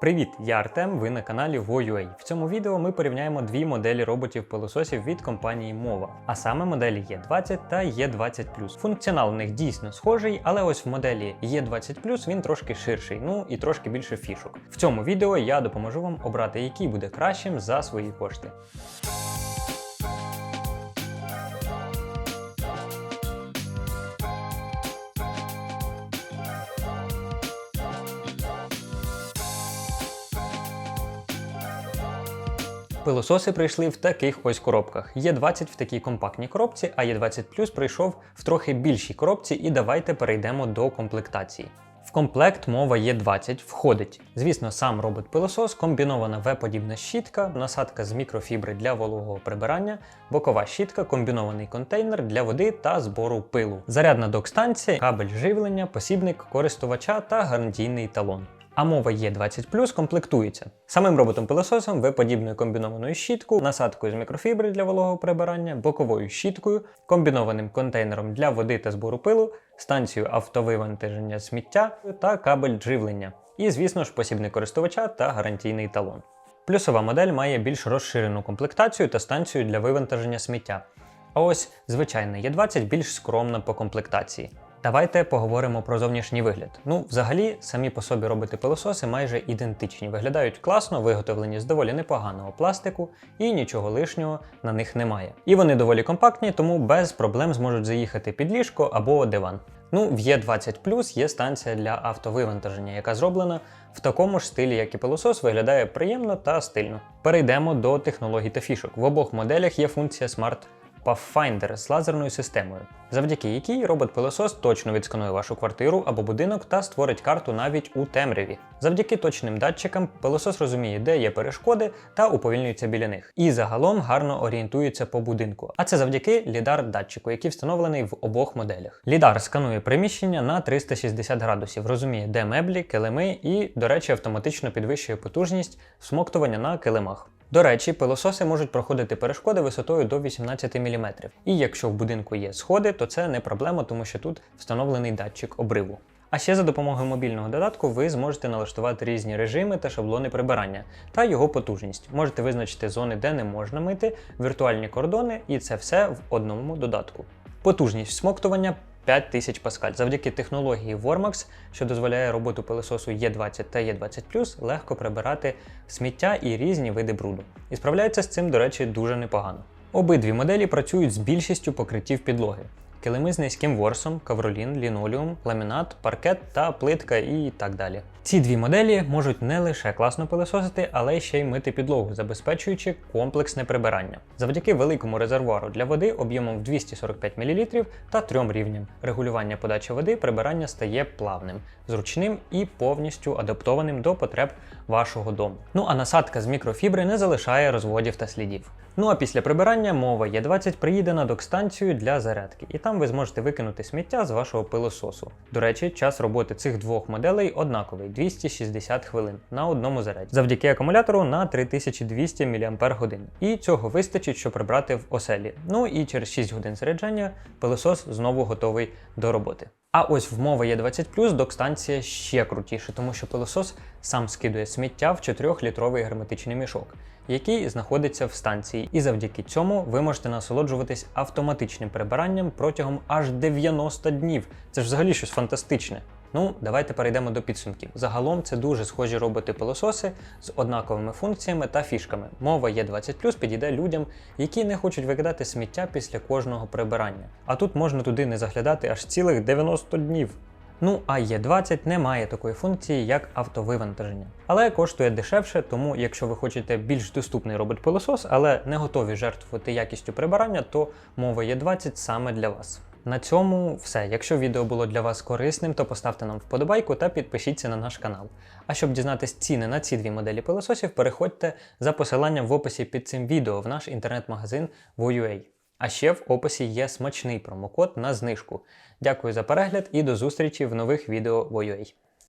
Привіт, я Артем. Ви на каналі VoUA. В цьому відео ми порівняємо дві моделі роботів-пилососів від компанії Мова, а саме моделі E20 та E20 Функціонал у них дійсно схожий, але ось в моделі E20 він трошки ширший, ну і трошки більше фішок. В цьому відео я допоможу вам обрати, який буде кращим за свої кошти. Пилососи прийшли в таких ось коробках. Є 20 в такій компактній коробці, а є 20 Plus прийшов в трохи більшій коробці, і давайте перейдемо до комплектації. В комплект мова є 20 входить. Звісно, сам робот-пилосос, комбінована В-подібна щітка, насадка з мікрофібри для вологого прибирання, бокова щітка, комбінований контейнер для води та збору пилу, зарядна док-станція, кабель живлення, посібник користувача та гарантійний талон. А мова Є20 комплектується самим роботом-пилососом, В-подібною комбінованою щіткою, насадкою з мікрофібри для вологого прибирання, боковою щіткою, комбінованим контейнером для води та збору пилу, станцією автовивантаження сміття та кабель живлення. І, звісно ж, посібник користувача та гарантійний талон. Плюсова модель має більш розширену комплектацію та станцію для вивантаження сміття. А ось звичайна Є20 більш скромна по комплектації. Давайте поговоримо про зовнішній вигляд. Ну, взагалі, самі по собі робити пилососи майже ідентичні. Виглядають класно, виготовлені з доволі непоганого пластику, і нічого лишнього на них немає. І вони доволі компактні, тому без проблем зможуть заїхати під ліжко або диван. Ну, в Є20 є станція для автовивантаження, яка зроблена в такому ж стилі, як і пилосос, виглядає приємно та стильно. Перейдемо до технологій та фішок. В обох моделях є функція Smart Pathfinder з лазерною системою, завдяки якій робот-пилосос точно відсканує вашу квартиру або будинок та створить карту навіть у темряві. Завдяки точним датчикам пилосос розуміє, де є перешкоди та уповільнюється біля них. І загалом гарно орієнтується по будинку. А це завдяки лідар-датчику, який встановлений в обох моделях. Лідар сканує приміщення на 360 градусів, розуміє, де меблі, килими і, до речі, автоматично підвищує потужність всмоктування на килимах. До речі, пилососи можуть проходити перешкоди висотою до 18 мм. І якщо в будинку є сходи, то це не проблема, тому що тут встановлений датчик обриву. А ще за допомогою мобільного додатку ви зможете налаштувати різні режими та шаблони прибирання та його потужність. Можете визначити зони, де не можна мити, віртуальні кордони, і це все в одному додатку. Потужність всмоктування 5000 паскаль. Завдяки технології Wormax, що дозволяє роботу пилососу Е20 та Е20 легко прибирати сміття і різні види бруду. І справляється з цим, до речі, дуже непогано. Обидві моделі працюють з більшістю покриттів підлоги килими з низьким ворсом, кавролін, лінолеум, ламінат, паркет та плитка і так далі. Ці дві моделі можуть не лише класно пилососити, але ще й мити підлогу, забезпечуючи комплексне прибирання. Завдяки великому резервуару для води об'ємом в 245 мл та трьом рівням. Регулювання подачі води прибирання стає плавним, зручним і повністю адаптованим до потреб вашого дому. Ну а насадка з мікрофібри не залишає розводів та слідів. Ну а після прибирання мова Є20 приїде на док-станцію для зарядки, і там ви зможете викинути сміття з вашого пилососу. До речі, час роботи цих двох моделей однаковий 260 хвилин на одному заряді, завдяки акумулятору на 3200 мАч. І цього вистачить, щоб прибрати в оселі. Ну і через 6 годин заряджання пилосос знову готовий до роботи. А ось в мова Є20 док-станція ще крутіше, тому що пилосос сам скидує сміття в 4-літровий герметичний мішок який знаходиться в станції, і завдяки цьому ви можете насолоджуватись автоматичним прибиранням протягом аж 90 днів. Це ж взагалі щось фантастичне. Ну, давайте перейдемо до підсумків. Загалом це дуже схожі роботи-пилососи з однаковими функціями та фішками. Мова Є20 підійде людям, які не хочуть викидати сміття після кожного прибирання. А тут можна туди не заглядати аж цілих 90 днів. Ну а Є20 не має такої функції, як автовивантаження. Але коштує дешевше, тому якщо ви хочете більш доступний робот-пилосос, але не готові жертвувати якістю прибирання, то мова Є20 саме для вас. На цьому все. Якщо відео було для вас корисним, то поставте нам вподобайку та підпишіться на наш канал. А щоб дізнатись ціни на ці дві моделі пилососів, переходьте за посиланням в описі під цим відео в наш інтернет-магазин VOUA. А ще в описі є смачний промокод на знижку. Дякую за перегляд і до зустрічі в нових відео VOUA.